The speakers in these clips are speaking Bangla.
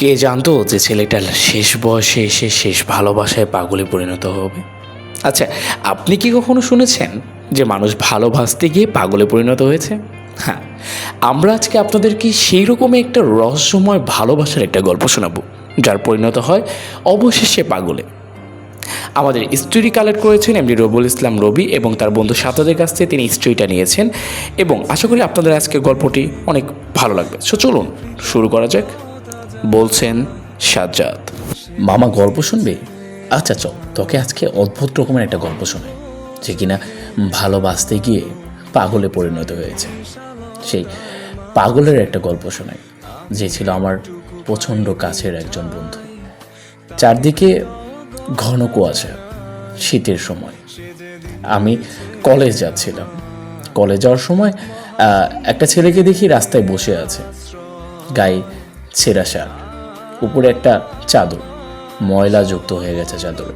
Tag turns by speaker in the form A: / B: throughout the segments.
A: কে জানতো যে ছেলেটা শেষ বয়সে এসে শেষ ভালোবাসায় পাগলে পরিণত হবে? আচ্ছা আপনি কি কখনো শুনেছেন যে মানুষ ভালোবাসতে গিয়ে পাগলে পরিণত হয়েছে? হ্যাঁ আমরা আজকে আপনাদেরকে সেই রকমই একটা রহস্যময় ভালোবাসার একটা গল্প শোনাবো, যার পরিণত হয় অবশেষে পাগলে। আমাদের স্টোরি কালেক্ট করেছেন এমডি রবুল ইসলাম রবি এবং তার বন্ধু সাতাদের কাছ থেকে তিনি স্টোরিটা নিয়েছেন এবং আশা করি আপনাদের আজকে গল্পটি অনেক ভালো লাগবে। সো চলুন, শুরু করা যাক। বলছেন সাজ্জাদ। মামা গল্প শুনবে? আচ্ছা চল, তোকে আজকে অদ্ভুত রকমের একটা গল্প শোনে যে কিনা ভালোবাসতে গিয়ে পাগলে পরিণত হয়েছে। সেই পাগলের একটা গল্প শোনাই, যে ছিল আমার প্রচণ্ড কাছের একজন বন্ধু। চারদিকে ঘন কুয়াশা, শীতের সময়। আমি কলেজ যাচ্ছিলাম। কলেজ যাওয়ার সময় একটা ছেলেকে দেখি রাস্তায় বসে আছে। গায়ে ছেঁড়া শার্ট উপরে একটা চাদর। ময়লা যুক্ত হয়ে গেছে চাদরে।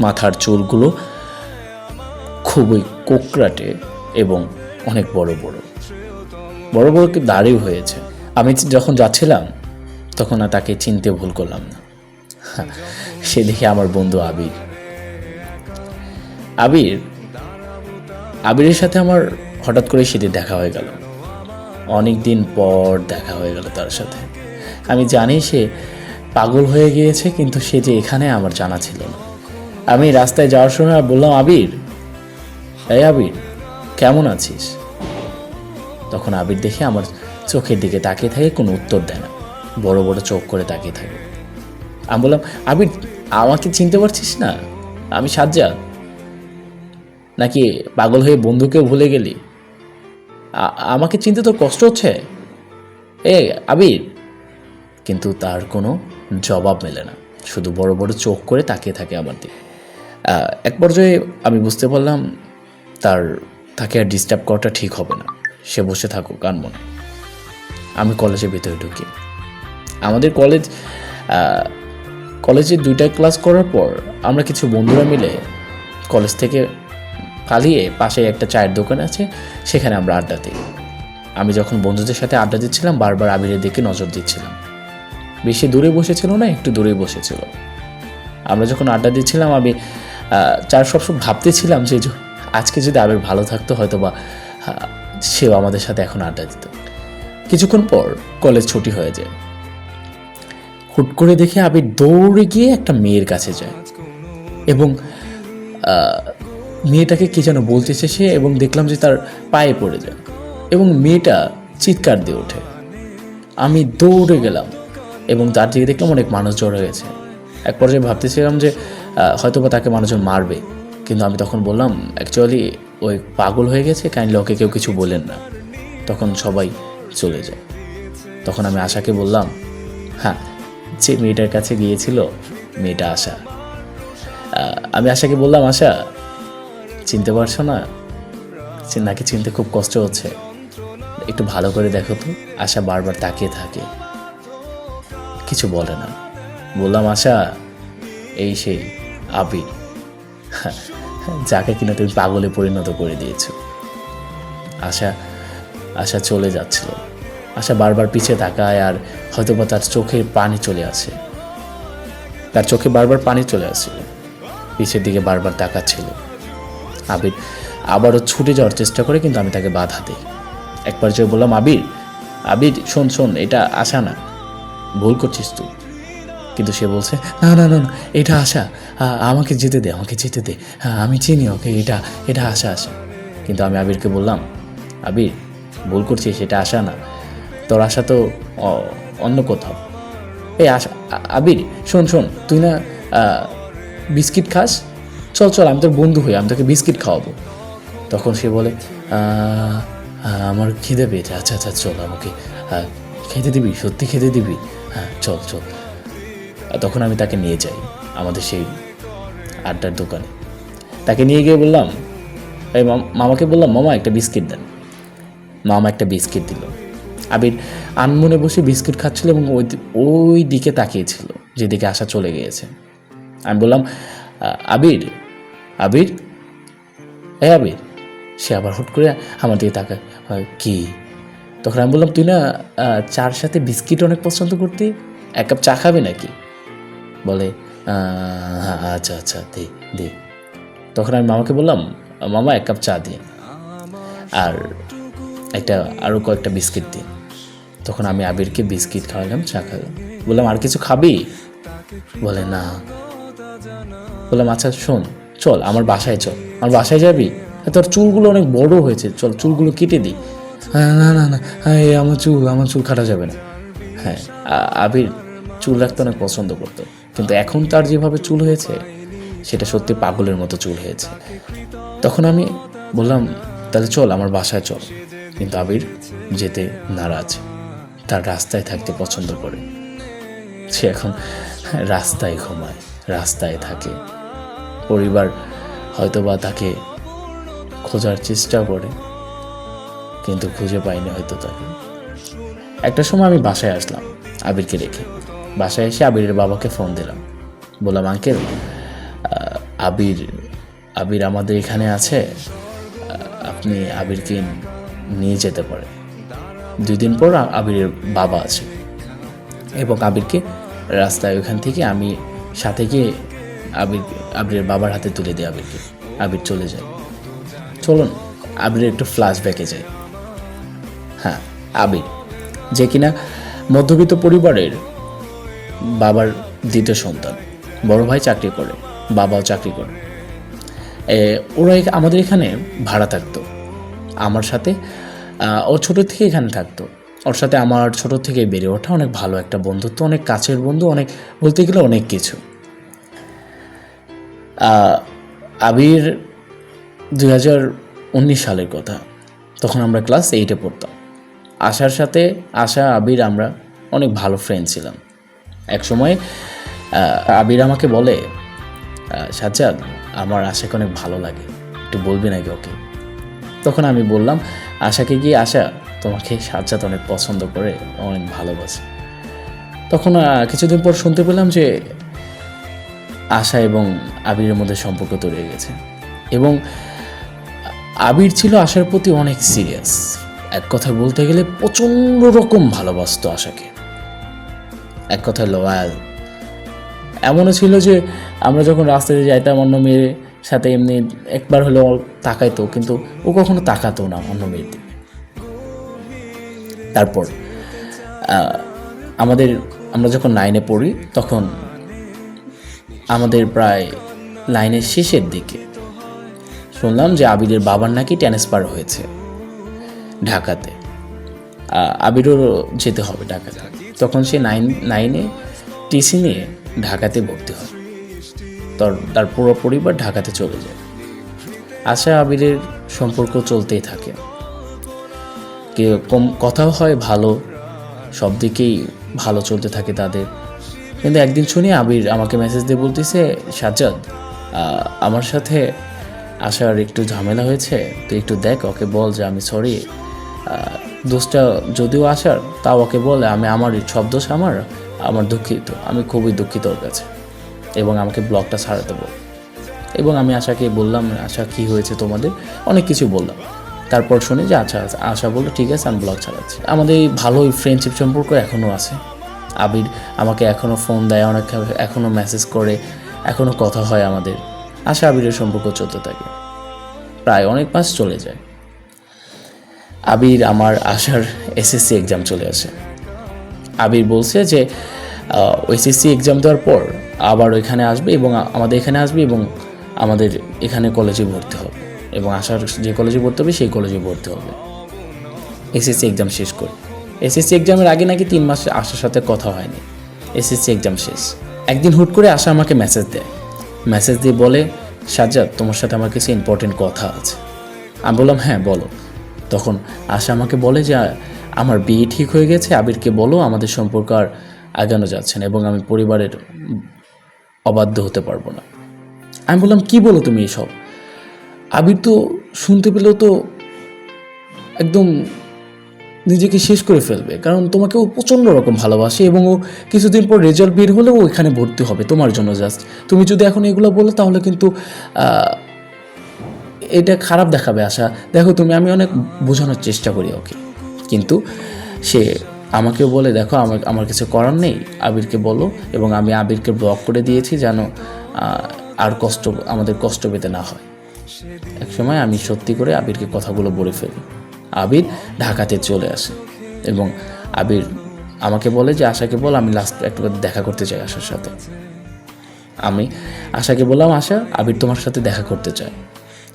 A: মাথার চুলগুলো খুবই কোকরাটে এবং অনেক বড় বড়। বড় বড় কি দাড়িও হয়েছে। আমি যখন যাচ্ছিলাম, তখন আর তাকে চিনতে ভুল করলাম না। সে দেখে আমার বন্ধু আবির। আবির, আবিরের সাথে আমার হঠাৎ করে সেদিন দেখা হয়ে গেল। অনেক দিন পর দেখা হয়ে গেল তার সাথে। আমি জানি সে পাগল হয়ে গিয়েছে, কিন্তু সে যে এখানে আমার জানা ছিল না। আমি রাস্তায় যাওয়ার সময় বললাম, আবির, এই আবির, কেমন আছিস? তখন আবির দেখে আমার চোখের দিকে তাকিয়ে থাকে, কোনো উত্তর দেয় না। বড় বড় চোখ করে তাকিয়ে থাকে। আমি বললাম, আবির, আমাকে চিনতে পারছিস না? আমি সাজ্জা নাকি পাগল হয়ে বন্ধুকেও ভুলে গেলি? আমাকে চিনতে তোর কষ্ট হচ্ছে? এ, আবির। কিন্তু তার কোনো জবাব মেলে না। শুধু বড় বড় চোখ করে তাকিয়ে থাকে আমার দিকে। এক পর্যায়ে আমি বুঝতে পারলাম তার, তাকে আর ডিস্টার্ব করাটা ঠিক হবে না। সে বসে থাকুক গান মনে। আমি কলেজের ভিতরে ঢুকি। আমাদের কলেজ কলেজে দুইটা ক্লাস করার পর আমরা কিছু বন্ধুরা মিলে কলেজ থেকে পালিয়ে পাশে একটা চায়ের দোকান আছে, সেখানে আমরা আড্ডা দিই। আমি যখন বন্ধুদের সাথে আড্ডা দিচ্ছিলাম, বারবার আবিরের দিকে নজর দিচ্ছিলাম। বেশি দূরে বসেছিল না, একটু দূরে বসেছিল। আমরা যখন আড্ডা দিচ্ছিলাম, আমি চার সবসময় ভাবতেছিলাম যে আজকে যদি আবির ভালো থাকতো হয়তো বা সেও আমাদের সাথে এখন আড্ডা দিত। কিছুক্ষণ পর কলেজ ছুটি হয়ে যায়। হুট করে দেখে আবির দৌড়ে গিয়ে একটা মেয়ের কাছে যায় এবং মেয়েটাকে কি যেন বলতেছে সে এবং দেখলাম যে তার পায়ে পড়ে যায় এবং মেয়েটা চিৎকার দিয়ে ওঠে। আমি দৌড়ে গেলাম এবং তার দিকে দেখলাম অনেক মানুষ জড়ো হয়েছে এক পর্যায়ে ভাবতেছিলাম যে হয়তো বা তাকে মানুষজন মারবে। কিন্তু আমি তখন বললাম অ্যাকচুয়ালি ওই পাগল হয়ে গেছে কাইন্ডলি ওকে কেউ কিছু বলেন না। তখন সবাই চলে যায়। তখন আমি আশাকে বললাম হ্যাঁ যে মেয়েটার কাছে গিয়েছিল, মেয়েটা আশা। আমি আশাকে বললাম, আশা চিনতে পারছ না? নাকি চিনতে খুব কষ্ট হচ্ছে? একটু ভালো করে দেখো তো, আশা বারবার তাকিয়ে থাকে। কিছু বলে না। বললাম, আশা, এই সেই আবির যাকে কিনা তুমি পাগলে পরিণত করে দিয়েছ। আশা আশা চলে যাচ্ছিল। আশা বারবার পিছে তাকায় আর হয়তোবা তার চোখে পানি চলে আসে। তার চোখে বারবার পানি চলে আসছিল। পিছের দিকে বারবার তাকাচ্ছিল। আবির আবারও ছুটে যাওয়ার চেষ্টা করে, কিন্তু আমি তাকে বাধা দিই। এক পর্যায়ে বললাম, আবির আবির, শোন শোন, এটা আশা না। ভুল করছিস তুই। কিন্তু সে বলছে, না না না এটা আশা। আমাকে যেতে দে, আমাকে যেতে দে। হ্যাঁ আমি চিনি ওকে, এটা এটা আশা আশা। কিন্তু আমি আবিরকে বললাম, আবির, ভুল করছিস সেটা আশা না। তোর আশা তো অন্য কোথাও। এই আশা আবির, শোন শোন, তুই না বিস্কিট খাস? চল চল আমি তোর বন্ধু হই আমি তোকে বিস্কিট খাওয়াবো। তখন সে বলে "আহ, আহ, আমার খিদে পেয়েছে। আচ্ছা আচ্ছা চল আমাকে খেতে দিবি? সত্যি খেতে দিবি? হ্যাঁ চল চল। তখন আমি তাকে নিয়ে যাই আমাদের সেই আড্ডার দোকানে। তাকে নিয়ে গিয়ে বললাম এই মাম- মামাকে বললাম মামা একটা বিস্কিট দেন। মামা একটা বিস্কিট দিল। আবির আনমনে বসে বিস্কিট খাচ্ছিল এবং ওই ওই দিকে তাকিয়েছিল যেদিকে আশা চলে গিয়েছে। আমি বললাম আবির আবির? এই আবির সে আবার হুট করে আমার দিকে হয়, কি? তখন আমি বললাম তুই না চার সাথে বিস্কিট অনেক পছন্দ করতি? এক কাপ চা খাবি নাকি? বলে হ্যাঁ, আচ্ছা আচ্ছা দে দে। তখন আমি মামাকে বললাম মামা এক কাপ চা দিন আর একটা আরও কয়েকটা বিস্কিট দিন তখন আমি আবিরকে বিস্কিট খাওয়ালাম চা খাওয়ালাম। বললাম আর কিছু খাবি? বলে না। বললাম আচ্ছা শোন চল আমার বাসায় চল। আমার বাসায় যাবি? হ্যাঁ, তোর চুলগুলো অনেক বড় হয়েছে। চল চুলগুলো কেটে দিই। হ্যাঁ না না না। হ্যাঁ আমার চুল আমার চুল কাটা যাবে না। হ্যাঁ আবির চুল রাখতে অনেক পছন্দ করতো। কিন্তু এখন তার যেভাবে চুল হয়েছে সেটা সত্যি পাগলের মতো চুল হয়েছে। তখন আমি বললাম তাহলে চল আমার বাসায় চল। কিন্তু আবির যেতে নারাজ। তার রাস্তায় থাকতে পছন্দ করে। সে এখন রাস্তায় ঘুমায় রাস্তায় থাকে। পরিবার হয়তোবা তাকে খোঁজার চেষ্টা করে, কিন্তু খুঁজে পাইনি হয়তো তাকে। একটা সময় আমি বাসায় আসলাম আবিরকে রেখে। বাসায় এসে আবিরের বাবাকে ফোন দিলাম। বললাম, আঙ্কেল আবির আবির আমাদের এখানে আছে। আপনি আবিরকে নিয়ে যেতে পারেন। দুই দিন পর আবিরের বাবা আছে। এবং আবিরকে রাস্তায় ওখান থেকে আমি সাথে গিয়ে আবির, আবিরের বাবার হাতে তুলে দিই আবিরকে। আবির চলে যায়। চলুন, আবিরের একটু ফ্ল্যাশ ব্যাকে যায় হ্যাঁ আবির, যে কিনা মধ্যবিত্ত পরিবারের বাবার দ্বিতীয় সন্তান। বড় ভাই চাকরি করে, বাবাও চাকরি করে। ওরা আমাদের এখানে ভাড়া থাকতো। আমার সাথে ও ছোটো থেকে এখানে থাকতো। ওর সাথে আমার ছোট থেকে বেড়ে ওঠা অনেক ভালো একটা বন্ধুত্ব, অনেক কাছের বন্ধু, অনেক বলতে গেলে অনেক কিছু। আবির দুই হাজার উনিশ সালের কথা। তখন আমরা ক্লাস এইটে পড়তাম। আশার সাথে আশা, আবির আমরা অনেক ভালো ফ্রেন্ড ছিলাম। এক সময় আবির আমাকে বলে সাজ্জাদ, আমার আশাকে অনেক ভালো লাগে, একটু বলবি নাকি ওকে? তখন আমি বললাম, আশাকে গিয়ে আশা, তোমাকে সাজ্জাদ অনেক পছন্দ করে, অনেক ভালোবাসে। তখন কিছুদিন পর শুনতে পেলাম যে আশা এবং আবিরের মধ্যে সম্পর্ক তৈরি হয়ে গেছে। এবং আবির ছিল আশার প্রতি অনেক সিরিয়াস এক কথায় বলতে গেলে প্রচণ্ড রকম ভালোবাসতো আশাকে। এক কথায় লয়াল এমনও ছিল যে আমরা যখন রাস্তায় যাইতাম অন্য মেয়ের সাথে এমনি একবার হলেও তাকাইতো, কিন্তু ও কখনো তাকাতো না অন্য মেয়ের দিকে। তারপর আমাদের, আমরা যখন নাইনে পড়ি, তখন আমাদের প্রায় লাইনের শেষের দিকে। শুনলাম যে আবিরের বাবার নাকি ট্রান্সফার হয়েছে ঢাকাতে। আবিরও যেতে হবে ঢাকাতে। তখন সে নাইন নাইনে টিসি নিয়ে ঢাকাতে ভর্তি হয়। তার তার পুরো পরিবার ঢাকাতে চলে যায়। আশা আবিরের সম্পর্ক চলতেই থাকে। কম, কথাও হয় ভালো, সব দিকেই ভালো চলতে থাকে তাদের। কিন্তু একদিন শুনি আবির আমাকে মেসেজ দিয়ে বলতেছে সাজ্জাদ আমার সাথে আসার একটু ঝামেলা হয়েছে তুই একটু দেখ ওকে বল যে আমি সরি দোষটা যদিও আসার তাও ওকে বলে আমি আমার সব দোষ আমার আমার দুঃখিত আমি খুবই দুঃখিত ওর কাছে এবং আমাকে ব্লগটা ছাড়াতে বল এবং আমি আশাকে বললাম আশা কি হয়েছে তোমাদের? অনেক কিছু বললাম। তারপর শুনি যে আচ্ছা আচ্ছা, আশা বলল ঠিক আছে আমি ব্লগ ছাড়াচ্ছি। আমাদের এই ভালোই ফ্রেন্ডশিপ সম্পর্ক এখনও আছে। আবির আমাকে এখনও ফোন দেয়, অনেক এখনও মেসেজ করে এখনও কথা হয় আমাদের। আশা আবিরের সম্পর্ক চলতে থাকে। প্রায় অনেক মাস চলে যায়। আবির আমার আশার এসএসসি এক্সাম চলে আসে। আবির বলছে যে এসএসসি এক্সাম দেওয়ার পর আবার ওইখানে আসবে এবং আমাদের এখানে আসবে এবং আমাদের এখানে কলেজে ভর্তি হবে। এবং আশার যে কলেজে ভর্তি হবে, সেই কলেজে ভর্তি হবে। এসএসসি এক্সাম শেষ করে। এসএসসি এক্সামের আগে নাকি তিন মাসে আশার সাথে কথা হয়নি। এসএসসি এক্সাম শেষ। একদিন হুট করে আশা আমাকে মেসেজ দেয়। মেসেজ দিয়ে বলে, সাজ্জাদ, তোমার সাথে আমার কিছু ইম্পর্টেন্ট কথা আছে। আমি বললাম হ্যাঁ বলো। তখন আশা আমাকে বলে যে, আমার বিয়ে ঠিক হয়ে গেছে, আবিরকে বলো, আমাদের সম্পর্ক আর আগানো যাচ্ছে না এবং আমি পরিবারের অবাধ্য হতে পারব না। আমি বললাম, কি বলো তুমি এসব? আবির তো শুনতে পেলেও তো একদম নিজেকে শেষ করে ফেলবে। কারণ তোমাকে ও প্রচণ্ড রকম ভালোবাসে এবং ও কিছুদিন পর রেজাল্ট বের হলেও এখানে ভর্তি হবে তোমার জন্য জাস্ট তুমি যদি এখন এগুলো বলো তাহলে কিন্তু এটা খারাপ দেখাবে আশা। দেখো তুমি, আমি অনেক বোঝানোর চেষ্টা করি ওকে। কিন্তু সে আমাকেও বলে, দেখো, আমার আমার কিছু করার নেই। আবিরকে বলো এবং আমি আবিরকে ব্লক করে দিয়েছি যেন আর কষ্ট, আমাদের কষ্ট পেতে না হয়। এক সময় আমি সত্যি করে আবিরকে কথাগুলো বলে ফেলি। আবির ঢাকাতে চলে আসে। এবং আবির আমাকে বলে যে, আশাকে বল, আমি লাস্ট একটু দেখা করতে চাই আশার সাথে। আমি আশাকে বললাম, আশা, আবির তোমার সাথে দেখা করতে চায়।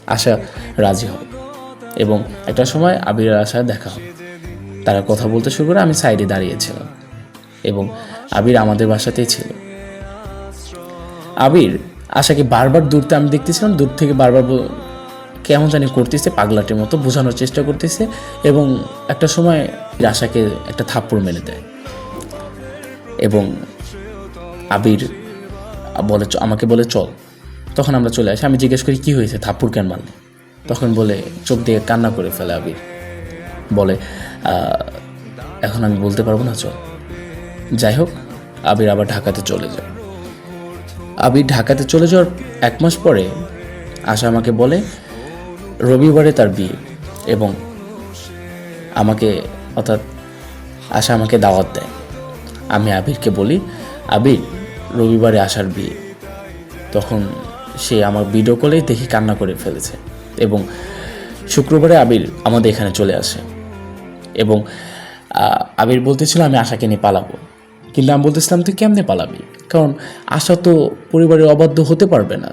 A: আশা রাজি হয় এবং একটা সময় আবির আর আশা দেখা হয়। তারা কথা বলতে শুরু করে আমি সাইডে দাঁড়িয়েছিলাম। এবং আবির আমাদের বাসাতেই ছিল। আবির, আশাকে বারবার দূরতে আমি দেখতেছিলাম, দূর থেকে বারবার কেমন জানি করতেছে, পাগলাটির মতো বোঝানোর চেষ্টা করতেছে এবং একটা সময় আশাকে একটা থাপ্পড় মেরে দেয়। এবং আবির বলে আমাকে বলে, চল। তখন আমরা চলে আসি, আমি জিজ্ঞেস করি, কি হয়েছে? থাপ্পড় কেন মারলে? তখন বলে, চোখ দিয়ে কান্না করে ফেলে আবির। বলে এখন আমি বলতে পারব না, চল। যাই হোক, আবির আবার ঢাকাতে চলে যায়। আবির ঢাকাতে চলে যাওয়ার এক মাস পরে আশা আমাকে বলে রবিবারে তার বিয়ে এবং আমাকে, অর্থাৎ আশা আমাকে দাওয়াত দেয়। আমি আবিরকে বলি, আবির, রবিবারে আসার বিয়ে। তখন সে আমার ভিডিও কলেই দেখি কান্না করে ফেলেছে এবং শুক্রবারে আবির আমাদের এখানে চলে আসে এবং আবির বলতেছিল, আমি আশাকে নিয়ে পালাবো। কিন্তু আমি বলতেছিলাম, তুই কেমনে পালাবি? কারণ আশা তো পরিবারের অবাধ্য হতে পারবে না।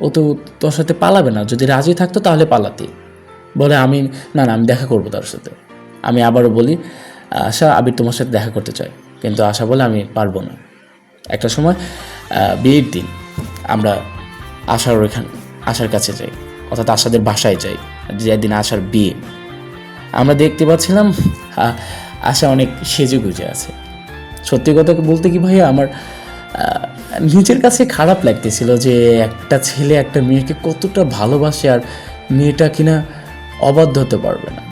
A: ও তো তোর সাথে পালাবে না। যদি রাজি থাকতো তাহলে পালাতে। বলে আমি, না না, আমি দেখা করব তার সাথে। আমি আবারও বলি, আশা, আবির তোমার সাথে দেখা করতে চাই কিন্তু আশা বলে, আমি পারব না। একটা সময় বিয়ের দিন, আমরা আশার ওইখানে, আশার কাছে যাই। অর্থাৎ আশাদের বাসায় যাই, যেদিন আশার বিয়ে। আমরা দেখতে পাচ্ছিলাম আশা অনেক সেজে গুজে আছে। সত্যি কথা বলতে কি ভাইয়া, আমার নিজের কাছে খারাপ লাগতেছিল যে একটা ছেলে একটা মেয়েকে কতটা ভালোবাসে আর মেয়েটা কিনা অবাধ্য হতে পারবে না।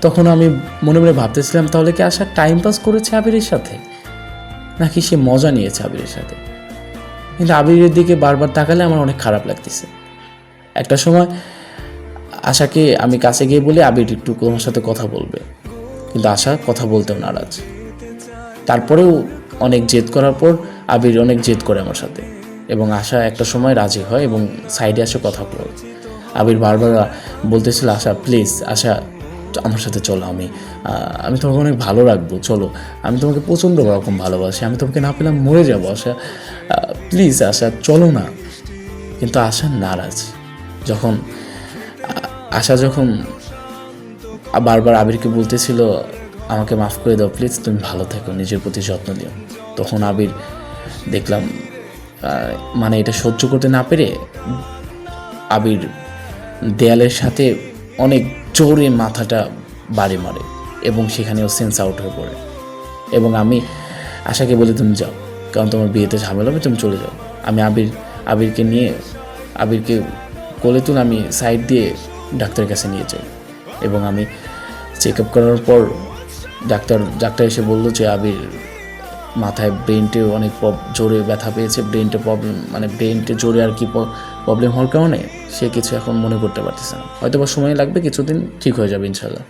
A: তখন আমি মনে মনে ভাবতেছিলাম, তাহলে কি আশা টাইম পাস করেছে আবিরের সাথে? নাকি সে মজা নিয়েছে আবিরের সাথে? কিন্তু আবিরের দিকে বারবার তাকালে আমার অনেক খারাপ লাগতেছে। একটা সময় আশাকে আমি কাছে গিয়ে বলি, আবির একটু তোমার সাথে কথা বলবে। কিন্তু আশা কথা বলতেও নারাজ। তারপরেও অনেক জেদ করার পর আবির অনেক জেদ করে আমার সাথে। এবং আশা একটা সময় রাজি হয় এবং সাইডে আসে কথা বলে। আবির বারবার বলতেছিল, আশা প্লিজ আশা, আমার সাথে চলো আমি। আমি তোমাকে অনেক ভালো রাখব, চলো। আমি তোমাকে প্রচণ্ড রকম ভালোবাসি। আমি তোমাকে না পেলাম মরে যাব, আশা। প্লিজ আশা, চলো না। কিন্তু আশা নারাজ। যখন আশা যখন বারবার আবিরকে বলতেছিল, আমাকে মাফ করে দাও প্লিজ তুমি ভালো থেকো, নিজের প্রতি যত্ন দিও তখন আবির দেখলাম মানে এটা সহ্য করতে না পেরে আবির দেয়ালের সাথে অনেক জোরে মাথাটা বাড়ি মারে এবং সেখানেও সেন্স আউট হয়ে পড়ে। এবং আমি আশাকে বলি, তুমি যাও, কারণ তোমার বিয়েতে ঝামেলা হবে, তুমি চলে যাও। আমি আবির, আবিরকে নিয়ে, আবিরকে কোলে তুলে আমি সাইড দিয়ে ডাক্তারের কাছে নিয়ে যাই। এবং আমি চেক আপ করার পর ডাক্তার ডাক্তার এসে বলল যে, আবির মাথায় ব্রেনটে অনেক জোরে ব্যথা পেয়েছে ব্রেনটে প্রবলেম মানে ব্রেনটে জোরে আর কি প্রবলেম হওয়ার কারণে সে কিছু এখন মনে করতে পারতেছে না। হয়তো বা সময় লাগবে, কিছুদিন ঠিক হয়ে যাবে ইনশাল্লাহ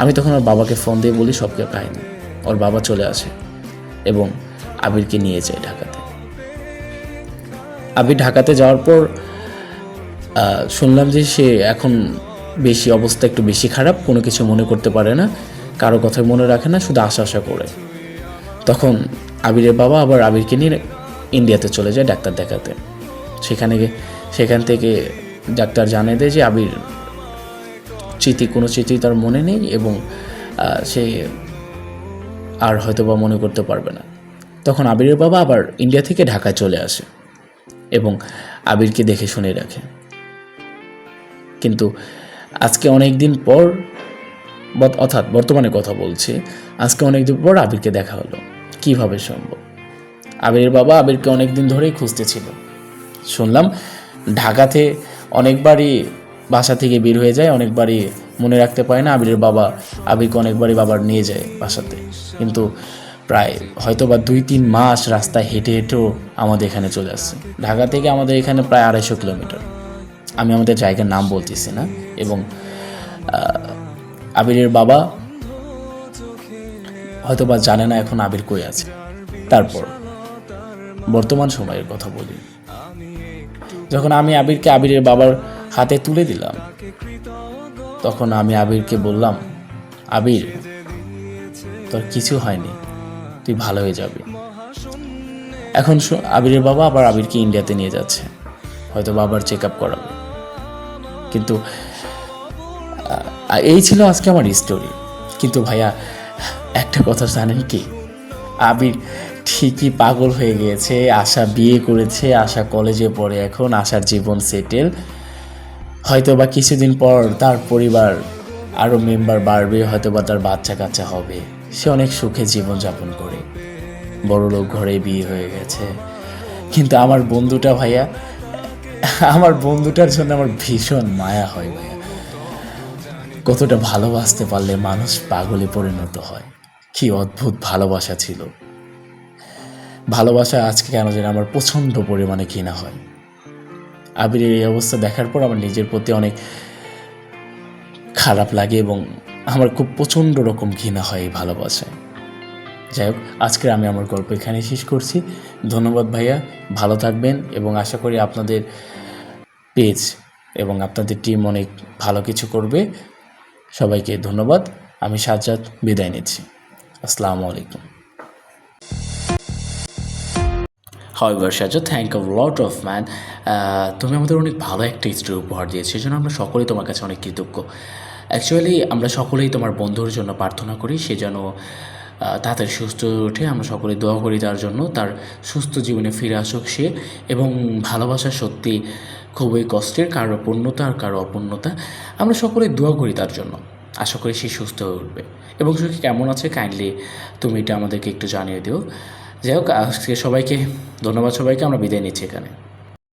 A: আমি তখন ওর বাবাকে ফোন দিয়ে বলি সবকে কাহিনি ওর বাবা চলে আসে এবং আবিরকে নিয়ে যায় ঢাকাতে। আবির ঢাকাতে যাওয়ার পর শুনলাম যে সে এখন বেশি অবস্থা একটু বেশি খারাপ, কোনো কিছু মনে করতে পারে না, কারও কথা মনে রাখে না, শুধু আশা আশা করে। তখন আবিরের বাবা আবার আবিরকে নিয়ে ইন্ডিয়াতে চলে যায় ডাক্তার দেখাতে। সেখানে সেখান থেকে ডাক্তার জানিয়ে দেয় যে আবির স্মৃতি কোনো স্মৃতি তার মনে নেই এবং সে আর হয়তো বা মনে করতে পারবে না। তখন আবিরের বাবা আবার ইন্ডিয়া থেকে ঢাকায় চলে আসে এবং আবিরকে দেখে শুনে রাখে। কিন্তু আজকে অনেক দিন পর অর্থাৎ বর্তমানে কথা বলছি, আজকে অনেক দিন পর আবিরকে দেখা হলো। কীভাবে সম্ভব? আবিরের বাবা আবিরকে অনেক দিন ধরেই খুঁজতেছিল। শুনলাম ঢাকাতে অনেকবারই বাসা থেকে বের হয়ে যায়, অনেকবারই মনে রাখতে পারে না আবিরের বাবা আবিরকে অনেকবারই বাবার নিয়ে যায় বাসাতে। কিন্তু প্রায় হয়তো বা দুই তিন মাস রাস্তায় হেঁটে হেঁটেও আমাদের এখানে চলে আসছে। ঢাকা থেকে আমাদের এখানে প্রায় আড়াইশো কিলোমিটার। আমি আমাদের জায়গার নাম বলতেছি না এবং আবিরের বাবা হয়তো বা জানে না এখন আবির কই আছে। তারপর, বর্তমান সময়ের কথা বলি। যখন আমি আবিরকে আবিরের বাবার হাতে তুলে দিলাম, তখন আমি আবিরকে বললাম, আবির, তোর কিছু হয়নি, তুই ভালো হয়ে যাবি। এখন আবিরের বাবা আবার আবিরকে ইন্ডিয়াতে নিয়ে যাচ্ছে। হয়তো বাবার চেক আপ করাবে। কিন্তু এই ছিল আজকে আমার স্টোরি কিন্তু ভাইয়া একটা কথা জানেন কি? আবির ঠিকই পাগল হয়ে গিয়েছে, আশা বিয়ে করেছে, আশা কলেজে পড়ে এখন, আশার জীবন সেটেল হয়তো বা কিছুদিন পর তার পরিবার আরও মেম্বার বাড়বে হয়তো বা তার বাচ্চা কাচ্চা হবে। সে অনেক সুখে জীবনযাপন করে। বড় লোক ঘরে বিয়ে হয়ে গেছে। কিন্তু আমার বন্ধুটা ভাইয়া, আমার বন্ধুটার জন্য আমার ভীষণ মায়া হয় ভাইয়া। কতটা ভালোবাসতে পারলে মানুষ পাগলে পরিণত হয়? কি অদ্ভুত ভালোবাসা ছিল। ভালোবাসা আজকে কেন যেন আমার প্রচণ্ড পরিমাণে ঘৃণা হয়। আবিরের এই অবস্থা দেখার পর আমার নিজের প্রতি অনেক খারাপ লাগে এবং আমার খুব প্রচণ্ড রকম ঘৃণা হয় এই ভালোবাসায়। যাই হোক আজকে আমি আমার গল্প এখানে শেষ করছি। ধন্যবাদ ভাইয়া, ভালো থাকবেন এবং আশা করি আপনাদের পেজ এবং আপনাদের টিম অনেক ভালো কিছু করবে। সবাইকে ধন্যবাদ। আমি সাজ্জাদ বিদায় নিচ্ছি। আসসালামু আলাইকুম। However Sajjad? Thank a lot of man তুমি আমাদের অনেক ভালো একটা স্টোরি উপহার দিয়েছ সেজন্য আমরা সকলেই তোমার কাছে অনেক কৃতজ্ঞ। অ্যাকচুয়ালি আমরা সকলেই তোমার বন্ধুর জন্য প্রার্থনা করি, সে যেন তাড়াতাড়ি সুস্থ ওঠে। আমরা সকলে দোয়া করি তার জন্য, তার সুস্থ জীবনে ফিরে আসুক সে এবং ভালোবাসা সত্যি খুবই কষ্টের কারও পূর্ণতা আর কারও অপূর্ণতা, আমরা সকলে দোয়া করি তার জন্য। আশা করি সে সুস্থ হয়ে উঠবে। এবং সে কেমন আছে কাইন্ডলি তুমি এটা আমাদেরকে একটু জানিয়ে দিও। যাই হোক, আজকে সবাইকে ধন্যবাদ সবাইকে, আমরা বিদায় নিচ্ছি এখানে।